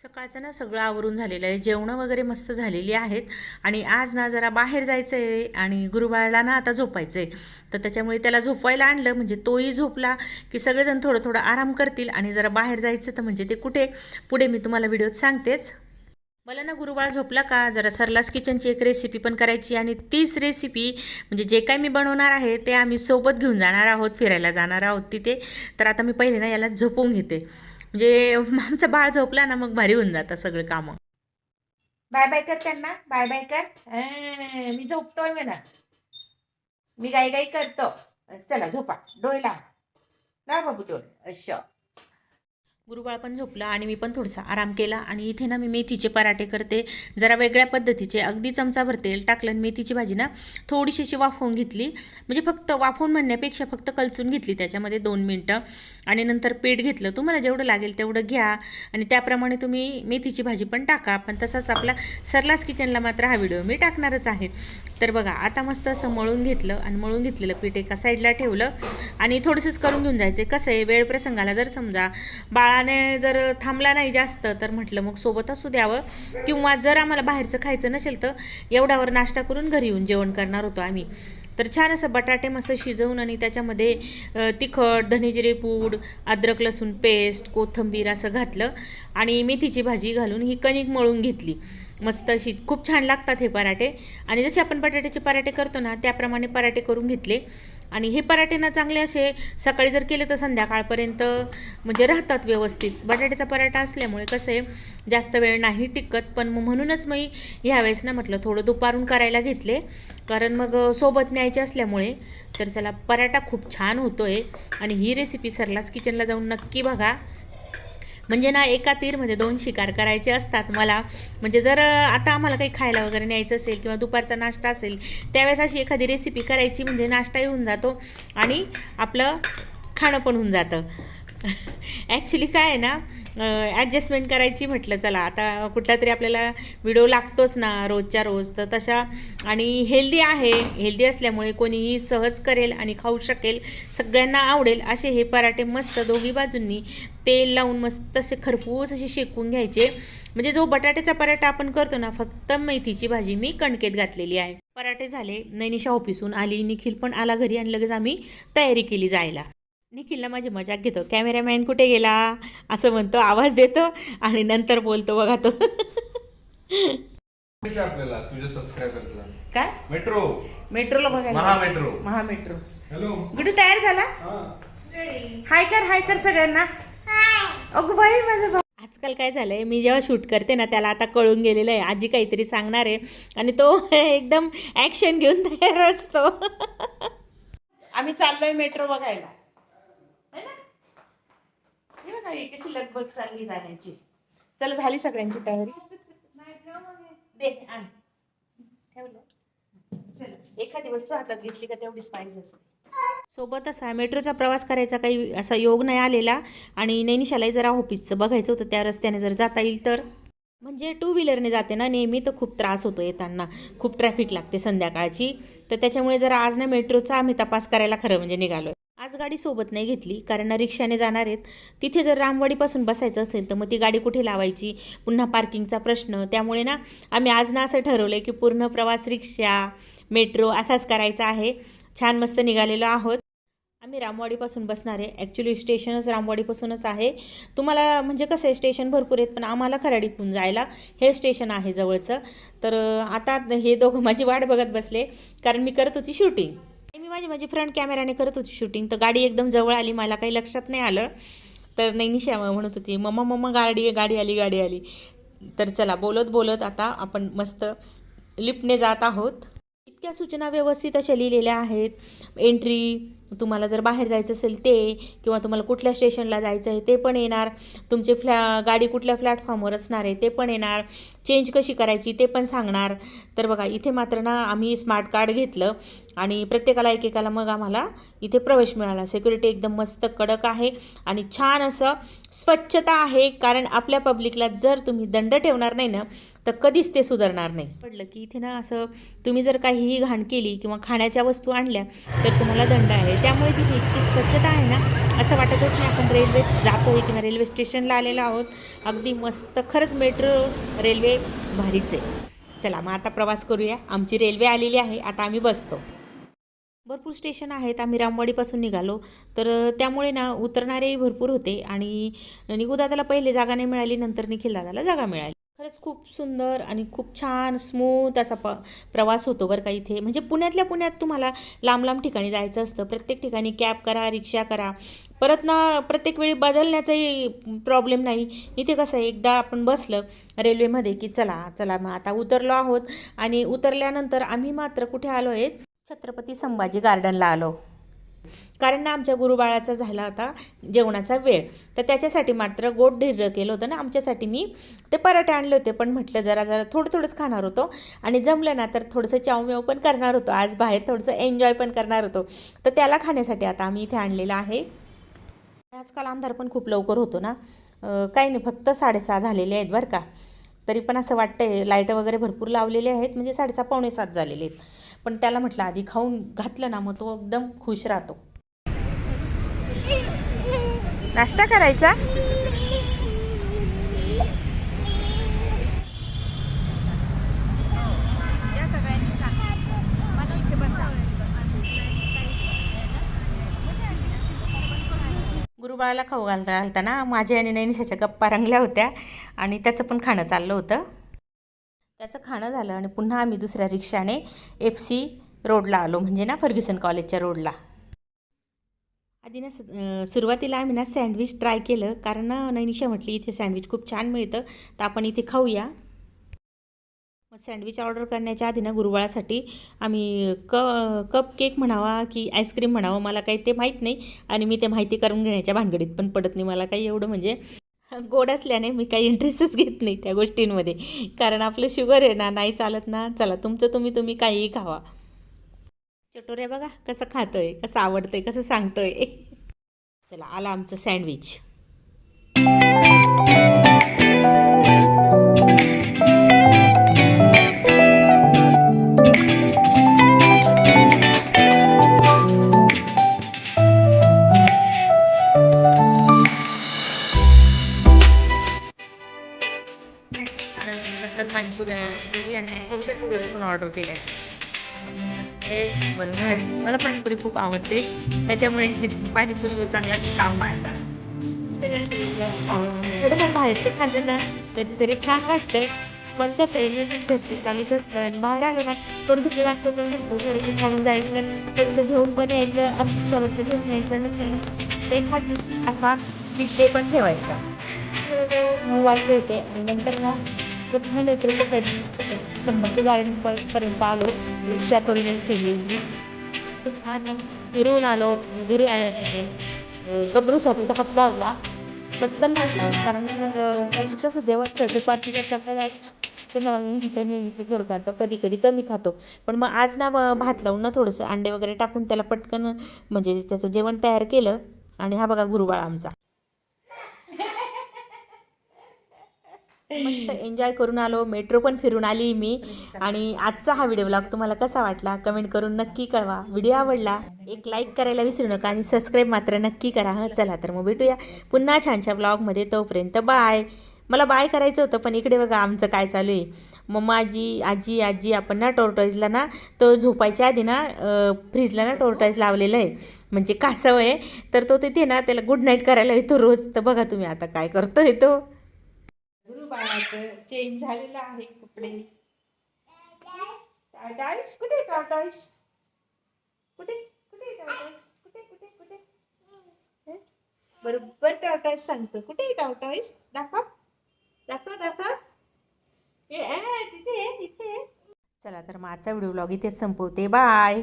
सकाळचं ना सगळं आवरून झालेलं आहे. जेवणं वगैरे मस्त झालेली आहेत. आणि आज ना जरा बाहेर जायचं आहे आणि गुरुबाळला ना आता झोपायचं आहे तर त्याच्यामुळे त्याला झोपवायला आणलं. म्हणजे तोही झोपला की सगळेजण थोडं थोडं आराम करतील आणि जरा बाहेर जायचं तर म्हणजे ते कुठे? पुढे मी तुम्हाला व्हिडिओत सांगतेच. मला ना गुरुबाळ झोपला का? जरा सरलास किचनची एक रेसिपी पण करायची आणि तीच रेसिपी म्हणजे जे काय मी बनवणार आहे ते आम्ही सोबत घेऊन जाणार आहोत फिरायला जाणार आहोत तिथे. तर आता मी पहिले ना याला झोपवून घेते. म्हणजे आमचं बाळ झोपला ना मग भारी होऊन जातं सगळं कामं. बाय बाय कर त्यांना बाय बाय कर. मी झोपतोय म्हणा. मी गाई गाई करतो. चला झोपा. डोळे ना बाबू डोळे. अश. गुरुबाळ पण झोपला आणि मी पण थोडासा आराम केला. आणि इथे ना मी मेथीचे पराठे करते. जरा वेगळ्या पद्धतीचे अगदी चमचाभर तेल टाकलं आणि मेथीची भाजी ना थोडीशी अशी वाफवून घेतली. म्हणजे फक्त वाफवून म्हणण्यापेक्षा फक्त कलचून घेतली त्याच्यामध्ये दोन मिनटं. आणि नंतर पीठ घेतलं. तुम्हाला जेवढं लागेल तेवढं घ्या. आणि त्याप्रमाणे तुम्ही मेथीची भाजी पण टाका. पण तसाच आपला सरलास किचनला मात्र हा व्हिडिओ मी टाकणारच आहे. तर बघा आता मस्त असं मळून घेतलं आणि मळून घेतलेलं पीठ एका साईडला ठेवलं. आणि थोडंसंच करून घेऊन जायचं कसं आहे? वेळ प्रसंगाला जर समजा बाळा आणि जर थांबला नाही जास्त तर म्हटलं मग सोबत असू द्यावं. किंवा जर आम्हाला बाहेरचं खायचं नसेल तर एवढ्यावर नाश्ता करून घरी येऊन जेवण करणार होतो आम्ही. तर छान असं बटाटे मस्त शिजवून आणि त्याच्यामध्ये तिखट धनेजिरे पूड अद्रक लसूण पेस्ट कोथिंबीर असं घातलं आणि मेथीची भाजी घालून ही कणिक मळून घेतली. मस्त अशी खूप छान लागतात हे पराठे. आणि जसे आपण बटाट्याचे पराठे करतो ना त्याप्रमाणे पराठे करून घेतले. आणि हे पराठे ना चांगले असे सकाळी जर केले तर संध्याकाळपर्यंत म्हणजे राहतात व्यवस्थित. बटाट्याचा पराठा असल्यामुळे कसं आहे जास्त वेळ नाही टिकत. पण मग म्हणूनच मी ह्यावेळेस ना म्हटलं थोडं दुपारून करायला घेतले. कारण मग सोबत न्यायचे असल्यामुळे तर चला पराठा खूप छान होतो आहे आणि ही रेसिपी सरलास किचनला जाऊन नक्की बघा. म्हणजे ना एका तीरमध्ये दोन शिकार करायचे असतात मला. म्हणजे जर आता आम्हाला काही खायला वगैरे न्यायचं असेल किंवा दुपारचा नाश्ता असेल त्यावेळेस अशी एखादी रेसिपी करायची म्हणजे नाश्ताही होऊन जातो आणि आपलं खाणं पण होऊन जातं. ॲक्च्युली काय आहे ना ॲडजस्टमेंट करायची म्हटलं चला आता कुठला तरी आपल्याला व्हिडिओ लागतोच ना रोजच्या रोज तर तशा आणि हेल्दी आहे हेल्दी असल्यामुळे कोणीही सहज करेल आणि खाऊ शकेल सगळ्यांना आवडेल असे हे पराठे मस्त दोघी बाजूंनी तेल लावून मस्त असे खरपूस असे शेकून घ्यायचे. म्हणजे जो बटाट्याचा पराठा आपण करतो ना फक्त मेथीची भाजी मी कणकेत घातलेली आहे. पराठे झाले नैनिशा ऑफिसून आली निखिल पण आला घरी आणि लगेच आम्ही तयारी केली जायला. निखिलला माझी मजाक घेतो. कॅमेरामॅन कुठे गेला? असं म्हणतो. आवाज देतो आणि नंतर बोलतो. बघा तो. आपल्याला? तुझ्या काय? मेट्रो. मेट्रोला बघायला. Metro Maha metro hello. Gudu तयार झाला? हाय कर हाय कर सगळ्यांना. अगो बाई माझं भाऊ. आजकाल काय झालंय? मी जेव्हा शूट करते ना त्याला आता कळून गेलेलं आहे. आजी काहीतरी सांगणार आहे. आणि तो एकदम ॲक्शन घेऊन तयार असतो. आम्ही चाललोय मेट्रो बघायला? ही कशी लगबग चालली जाण्याची. चला झाली सगळ्यांची तयारी. दे आण. ठेवलं. चला. एखादी वस्तू हातात घेतली का तेवढीच पाहिजे असते. सोबत असा मेट्रोचा प्रवास करायचा काही असा योग नाही आलेला. आणि नैनिशालाही जरा ऑफिसचं बघायचं होतं त्या रस्त्याने जर जाता येईल तर. म्हणजे टू व्हीलरने जाते ना नेहमी तर खूप त्रास होतो येताना. खूप ट्रॅफिक लागते संध्याकाळची. तर त्याच्यामुळे जरा आज ना मेट्रोचा आम्ही तपास करायला खरं म्हणजे निघालो आज गाडी सोबत नाही घेतली कारण रिक्षाने जाणार आहेत. तिथे जर रामवाडीपासून बसायचं असेल तर मग ती गाडी कुठे लावायची? पुन्हा पार्किंगचा प्रश्न. त्यामुळे ना आम्ही आज ना असं ठरवलं आहे की पूर्ण प्रवास रिक्षा मेट्रो असाच करायचा आहे. छान मस्त निघालेलो आहोत. आम्ही रामवाडीपासून बसणार आहे. ॲक्च्युली स्टेशनच रामवाडीपासूनच आहे. तुम्हाला म्हणजे कसं आहे स्टेशन भरपूर आहेत पण आम्हाला खराडीतून जायला हे स्टेशन आहे जवळचं. तर आता हे दोघं माझी वाट बघत बसले कारण मी करत होती शूटिंग मी माझी माझी फ्रंट कॅमेऱ्याने करत होती शूटिंग तर गाडी एकदम जवळ आली मला काही लक्षात नाही आलं. तर नैनिशा म्हणत होती मम्मा मम्मा गाडी गाडी आली गाडी आली. तर चला बोलत बोलत आता आपण मस्त लिफ्टने जात आहोत. इतक्या सूचना व्यवस्थित अशा लिहिलेल्या आहेत. एंट्री तुम्हाला जर बाहेर जायचं असेल ते किंवा तुम्हाला कुठल्या स्टेशनला जायचं आहे ते पण येणार. तुमचे फ्लॅ गाडी कुठल्या प्लॅटफॉर्मवर असणार आहे ते पण येणार. चेंज कशी करायची ते पण सांगणार. तर बघा इथे मात्र ना आम्ही स्मार्ट कार्ड घेतलं आणि प्रत्येकाला एकेकाला मग आम्हाला इथे प्रवेश मिळाला. सिक्युरिटी एकदम मस्त कडक आहे आणि छान असं स्वच्छता आहे कारण आपल्या पब्लिकला जर तुम्ही दंड ठेवणार नाही ना तर कधीच ते सुधारणार नाही. पडलं की इथे ना असं तुम्ही जर काहीही घाण केली किंवा खाण्याच्या वस्तू आणल्या तर तुम्हाला दंड आहे. त्यामुळे तिथे इतकी स्वच्छता आहे ना असं वाटतच नाही आपण रेल्वे आहे किंवा रेल्वे स्टेशनला आलेलो आहोत. अगदी मस्त खरंच मेट्रो रेल्वे भारीच आहे. चला मग आता प्रवास करूया. आमची रेल्वे आलेली आहे आता आम्ही बसतो. भरपूर स्टेशन आहेत आम्ही रामवाडीपासून निघालो. तर त्यामुळे ना उतरणारेही भरपूर होते आणि निगुदादाला पहिले जागा नाही मिळाली नंतर निखिल दादाला जागा मिळाली. खरंच खूप सुंदर आणि खूप छान स्मूथ असा प प्रवास होतो बरं का इथे. म्हणजे पुण्यातल्या पुण्यात तुम्हाला लांब लांब ठिकाणी जायचं असतं. प्रत्येक ठिकाणी कॅब करा रिक्षा करा. परत ना प्रत्येक वेळी बदलण्याचाही प्रॉब्लेम नाही. इथे कसं आहे एकदा आपण बसलं रेल्वेमध्ये की चला चला मग आता उतरलो आहोत. आणि उतरल्यानंतर आम्ही मात्र कुठे आलो आहेत छत्रपती संभाजी गार्डनला आलो. कारण ना आमच्या गुरुबाळाचा झाला होता जेवणाचा वेळ. तर त्याच्यासाठी मात्र गोड ढिर्र केलं होतं ना. आमच्यासाठी मी ते पराठे आणले होते. पण म्हटलं जरा जरा थोडं थोडंच खाणार होतो. आणि जमलं ना तर थोडंसं चावमेव पण करणार होतो. आज बाहेर थोडंसं एन्जॉय पण करणार होतो. तर त्याला खाण्यासाठी आता आम्ही इथे आणलेलं आहे. आजकाल अंधार पण खूप लवकर होतो ना. काही नाही फक्त साडेसहा झालेले आहेत बरं का. तरी पण असं वाटतंय लाइट वगैरे भरपूर लावलेले आहेत. म्हणजे साडेसहा पावणे सात झालेले आहेत. पण त्याला म्हटलं आधी खाऊन घातलं ना मग तो एकदम खुश राहतो. नाश्ता करायचा? गुरुबाळाला खाऊ घालता घालताना माझ्या आणि नैनिशाच्या गप्पा रंगल्या होत्या आणि त्याचं पण खाणं चाललं होतं. त्याचं खाणं झालं आणि पुन्हा आम्ही दुसऱ्या रिक्षाने एफ सी रोडला आलो म्हणजे ना फर्ग्युसन कॉलेजच्या रोडला. आधी ना सुरुवातीला आम्ही ना सँडविच ट्राय केलं कारण ना नैनिशा म्हटली इथे सँडविच खूप छान मिळतं तर आपण इथे खाऊया. मग सँडविच ऑर्डर करण्याच्या आधी ना गुरुवाळासाठी आम्ही क कप केक म्हणावा की आईस्क्रीम म्हणावं मला काही ते माहीत नाही आणि मी ते माहिती करून घेण्याच्या भानगडीत पण पडत नाही. मला काही एवढं म्हणजे गोड असल्याने मी काही इंटरेस्टच घेत नाही त्या गोष्टींमध्ये. कारण आपलं शुगर आहे ना नाही चालत ना चला तुमचं तुम्ही तुम्ही काहीही खावा. चटोऱ्या बघा कसं खातोय कसं आवडतंय कसं सांगतोय. चला आला आमचं सँडविच ऑर्डर केले मला पाणीपुरी खूप आवडते. त्याच्यामुळे पाणीपुरी चांगला काम आहे थोडं पण बाहेरचं खाल्लं ना तरी तरी छान वाटतंय. पण कसं आहे चालूच असतं बाहेर आलं ना थोडं दुसरं लागतं तर खाऊन जायचं. थोडंसं घेऊन पण यायचं असं सोबत घेऊन यायचं नंतर ते खात असा ते पण ठेवायचं. वाटते आणि नंतर ना संभाजी गार्डन पर्यंत आलो. रिक्षा करून केली छान फिरून आलो. घरी गबरू साठी हप्ता आला पटकन कारण त्यांचं देवाचं दुपारची करतात कधी कधी कमी खातो. पण मग आज ना भात लावून ना थोडंसं अंडे वगैरे टाकून त्याला पटकन म्हणजे त्याचं जेवण तयार केलं. आणि हा बघा गुरुबाळा आमचा. मस्त एन्जॉय करून आलो. मेट्रो पण फिरून आली मी. आणि आजचा हा व्हिडिओ ब्लॉग तुम्हाला कसा वाटला? कमेंट करून नक्की कळवा. व्हिडिओ आवडला एक लाईक करायला विसरू नका आणि सबस्क्राईब मात्र नक्की करा. हं चला तर मग भेटूया पुन्हा छानच्या ब्लॉगमध्ये तोपर्यंत बाय मला बाय करायचं होतं पण इकडे बघा आमचं काय चालू आहे. मग माझी आजी आजी आपण ना टोर्टॉईजला ना तो झोपायच्या आधी ना फ्रीजला ना टोर्टॉईज लावलेलं आहे. म्हणजे कासव आहे. तर तो तिथे ना त्याला गुड नाईट करायला येतो रोज. तर बघा तुम्ही आता काय करतोय तो. गुरुबाळाचं चेंज झालेलं आहे कपडे. टाटाईस कुठे टाटाईस कुठे? कुठे टाटाईस कुठे कुठे कुठे? बरोबर टाटाईस सांगतो. कुठे टाटाईस दाखव. दाखव दाखव. ए, ए, तिथे तिथे. चला तर मग आजचा व्हिडिओ ब्लॉग इथेच संपवते. बाय.